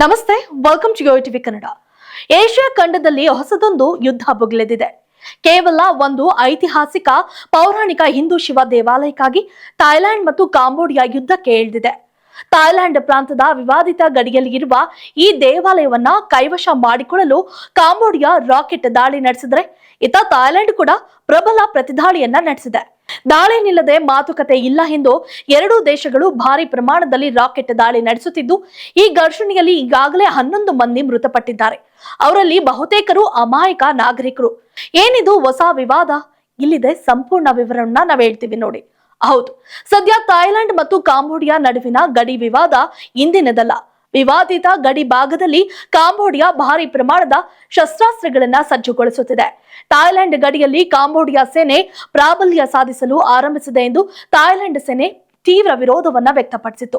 ನಮಸ್ತೆ welcome to TV Kannada Asia ಖಂಡದಲ್ಲಿ ಹೊಸದೊಂದು ಯುದ್ಧ ಬುಗಿಲೆದಿದೆ. ಕೇವಲ ಒಂದು ಐತಿಹಾಸಿಕ, ಪೌರಾಣಿಕ ಹಿಂದೂ ಶಿವ ದೇವಾಲಯಕ್ಕಾಗಿ ಥಾಯ್ಲೆಂಡ್ ಮತ್ತು ಕಾಂಬೋಡಿಯಾ ಯುದ್ಧಕ್ಕೆ ಇಳಿದಿದೆ. ಥಾಯ್ಲೆಂಡ್ ಪ್ರಾಂತದ ವಿವಾದಿತ ಗಡಿಯಲ್ಲಿ ಇರುವ ಈ ದೇವಾಲಯವನ್ನ ಕೈವಶ ಮಾಡಿಕೊಳ್ಳಲು ಕಾಂಬೋಡಿಯಾ ರಾಕೆಟ್ ದಾಳಿ ನಡೆಸಿದ್ರೆ, ಇತ್ತ ಥಾಯ್ಲೆಂಡ್ ಕೂಡ ಪ್ರಬಲ ಪ್ರತಿದಾಳಿಯನ್ನ ನಡೆಸಿದೆ. ದಾಳಿ ನಿಲ್ಲದೆ ಮಾತುಕತೆ ಇಲ್ಲ ಎಂದು ಎರಡೂ ದೇಶಗಳು ಭಾರಿ ಪ್ರಮಾಣದಲ್ಲಿ ರಾಕೆಟ್ ದಾಳಿ ನಡೆಸುತ್ತಿದ್ದು, ಈ ಘರ್ಷಣೆಯಲ್ಲಿ ಈಗಾಗಲೇ ಹನ್ನೊಂದು ಮಂದಿ ಮೃತಪಟ್ಟಿದ್ದಾರೆ. ಅವರಲ್ಲಿ ಬಹುತೇಕರು ಅಮಾಯಕ ನಾಗರಿಕರು. ಏನಿದು ಹೊಸ ವಿವಾದ? ಇಲ್ಲಿದೆ ಸಂಪೂರ್ಣ ವಿವರಣ ನಾವು ಹೇಳ್ತೀವಿ ನೋಡಿ. ಹೌದು, ಸದ್ಯ ಥಾಯ್ಲೆಂಡ್ ಮತ್ತು ಕಾಂಬೋಡಿಯಾ ನಡುವಿನ ಗಡಿ ವಿವಾದ ಇಂದಿನದಲ್ಲ. ವಿವಾದಿತ ಗಡಿ ಭಾಗದಲ್ಲಿ ಕಾಂಬೋಡಿಯಾ ಭಾರಿ ಪ್ರಮಾಣದ ಶಸ್ತ್ರಾಸ್ತ್ರಗಳನ್ನ ಸಜ್ಜುಗೊಳಿಸುತ್ತಿದೆ. ಥಾಯ್ಲೆಂಡ್ ಗಡಿಯಲ್ಲಿ ಕಾಂಬೋಡಿಯಾ ಸೇನೆ ಪ್ರಾಬಲ್ಯ ಸಾಧಿಸಲು ಆರಂಭಿಸಿದೆ ಎಂದು ಥಾಯ್ಲೆಂಡ್ ಸೇನೆ ತೀವ್ರ ವಿರೋಧವನ್ನ ವ್ಯಕ್ತಪಡಿಸಿತು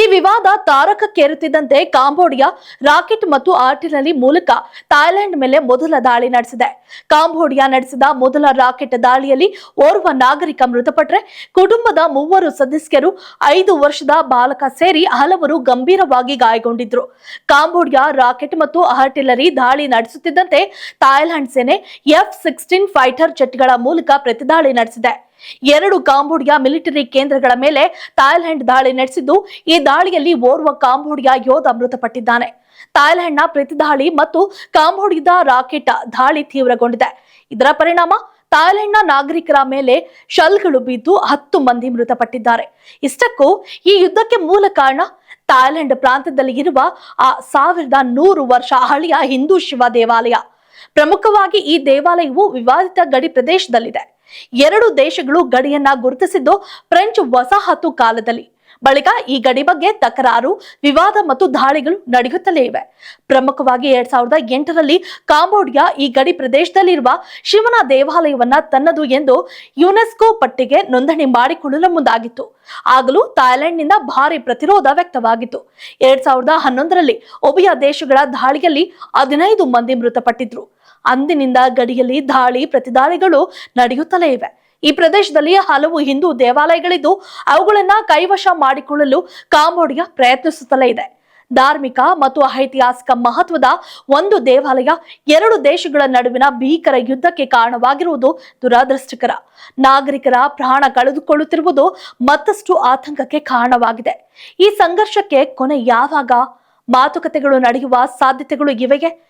ಈ ವಿವಾದ ತಾರಕಕ್ಕೇರುತ್ತಿದ್ದಂತೆ ಕಾಂಬೋಡಿಯಾ ರಾಕೆಟ್ ಮತ್ತು ಆರ್ಟಿಲರಿ ಮೂಲಕ ಥಾಯ್ಲೆಂಡ್ ಮೇಲೆ ಮೊದಲ ದಾಳಿ ನಡೆಸಿದೆ. ಕಾಂಬೋಡಿಯಾ ನಡೆಸಿದ ಮೊದಲ ರಾಕೆಟ್ ದಾಳಿಯಲ್ಲಿ ಓರ್ವ ನಾಗರಿಕ ಮೃತಪಟ್ಟರೆ ಕುಟುಂಬದ ಮೂವರು ಸದಸ್ಯರು ಐದು ವರ್ಷದ ಬಾಲಕ ಸೇರಿ ಹಲವರು ಗಂಭೀರವಾಗಿ ಗಾಯಗೊಂಡಿದ್ರು. ಕಾಂಬೋಡಿಯಾ ರಾಕೆಟ್ ಮತ್ತು ಆರ್ಟಿಲರಿ ದಾಳಿ ನಡೆಸುತ್ತಿದ್ದಂತೆ ಥಾಯ್ಲೆಂಡ್ ಸೇನೆ ಎಫ್ ಸಿಕ್ಸ್ಟೀನ್ ಫೈಟರ್ ಜೆಟ್ಗಳ ಮೂಲಕ ಪ್ರತಿದಾಳಿ ನಡೆಸಿದೆ. ಎರಡು ಕಾಂಬೋಡಿಯಾ ಮಿಲಿಟರಿ ಕೇಂದ್ರಗಳ ಮೇಲೆ ಥಾಯ್ಲೆಂಡ್ ದಾಳಿ ನಡೆಸಿದ್ದು, ಈ ದಾಳಿಯಲ್ಲಿ ಓರ್ವ ಕಾಂಬೋಡಿಯಾ ಯೋಧ ಮೃತಪಟ್ಟಿದ್ದಾನೆ. ಥಾಯ್ಲೆಂಡ್ನ ಪ್ರತಿದಾಳಿ ಮತ್ತು ಕಾಂಬೋಡಿಯಾದ ರಾಕೆಟ್ ದಾಳಿ ತೀವ್ರಗೊಂಡಿದೆ. ಇದರ ಪರಿಣಾಮ, ಥಾಯ್ಲೆಂಡ್ನ ನಾಗರಿಕರ ಮೇಲೆ ಶಲ್ಗಳು ಬಿದ್ದು ಹತ್ತು ಮಂದಿ ಮೃತಪಟ್ಟಿದ್ದಾರೆ. ಇಷ್ಟಕ್ಕೂ ಈ ಯುದ್ಧಕ್ಕೆ ಮೂಲ ಕಾರಣ ಥಾಯ್ಲೆಂಡ್ ಪ್ರಾಂತ್ಯದಲ್ಲಿ ಇರುವ ಆ ಸಾವಿರದ ನೂರು ವರ್ಷ ಹಳೆಯ ಹಿಂದೂ ಶಿವ ದೇವಾಲಯ. ಪ್ರಮುಖವಾಗಿ ಈ ದೇವಾಲಯವು ವಿವಾದಿತ ಗಡಿ ಪ್ರದೇಶದಲ್ಲಿದೆ. ಎರಡು ದೇಶಗಳು ಗಡಿಯನ್ನ ಗುರುತಿಸಿದ್ದು ಫ್ರೆಂಚ್ ವಸಾಹತು ಕಾಲದಲ್ಲಿ. ಬಳಿಕ ಈ ಗಡಿ ಬಗ್ಗೆ ತಕರಾರು, ವಿವಾದ ಮತ್ತು ದಾಳಿಗಳು ನಡೆಯುತ್ತಲೇ ಇವೆ. ಪ್ರಮುಖವಾಗಿ ಎರಡ್ ಸಾವಿರದ ಎಂಟರಲ್ಲಿ ಕಾಂಬೋಡಿಯಾ ಈ ಗಡಿ ಪ್ರದೇಶದಲ್ಲಿರುವ ಶಿವನ ದೇವಾಲಯವನ್ನ ತನ್ನದು ಎಂದು ಯುನೆಸ್ಕೋ ಪಟ್ಟಿಗೆ ನೋಂದಣಿ ಮಾಡಿಕೊಳ್ಳಲು ಮುಂದಾಗಿತ್ತು. ಆಗಲೂ ಥಾಯ್ಲೆಂಡ್ನಿಂದ ಭಾರಿ ಪ್ರತಿರೋಧ ವ್ಯಕ್ತವಾಗಿತ್ತು. ಎರಡ್ ಸಾವಿರದ ಹನ್ನೊಂದರಲ್ಲಿ ಉಭಯ ದೇಶಗಳ ದಾಳಿಯಲ್ಲಿ ಹದಿನೈದು ಮಂದಿ ಮೃತಪಟ್ಟಿದ್ರು. ಅಂದಿನಿಂದ ಗಡಿಯಲ್ಲಿ ದಾಳಿ ಪ್ರತಿದಾಳಿಗಳು ನಡೆಯುತ್ತಲೇ ಇವೆ. ಈ ಪ್ರದೇಶದಲ್ಲಿ ಹಲವು ಹಿಂದೂ ದೇವಾಲಯಗಳಿದ್ದು, ಅವುಗಳನ್ನ ಕೈವಶ ಮಾಡಿಕೊಳ್ಳಲು ಕಾಂಬೋಡಿಯಾ ಪ್ರಯತ್ನಿಸುತ್ತಲೇ ಇದೆ. ಧಾರ್ಮಿಕ ಮತ್ತು ಐತಿಹಾಸಿಕ ಮಹತ್ವದ ಒಂದು ದೇವಾಲಯ ಎರಡು ದೇಶಗಳ ನಡುವಿನ ಭೀಕರ ಯುದ್ಧಕ್ಕೆ ಕಾರಣವಾಗಿರುವುದು ದುರಾದೃಷ್ಟಕರ. ನಾಗರಿಕರ ಪ್ರಾಣ ಕಳೆದುಕೊಳ್ಳುತ್ತಿರುವುದು ಮತ್ತಷ್ಟು ಆತಂಕಕ್ಕೆ ಕಾರಣವಾಗಿದೆ. ಈ ಸಂಘರ್ಷಕ್ಕೆ ಕೊನೆ ಯಾವಾಗ ಮಾತುಕತೆಗಳು ನಡೆಯುವ ಸಾಧ್ಯತೆಗಳು ಇವೆಯೇ?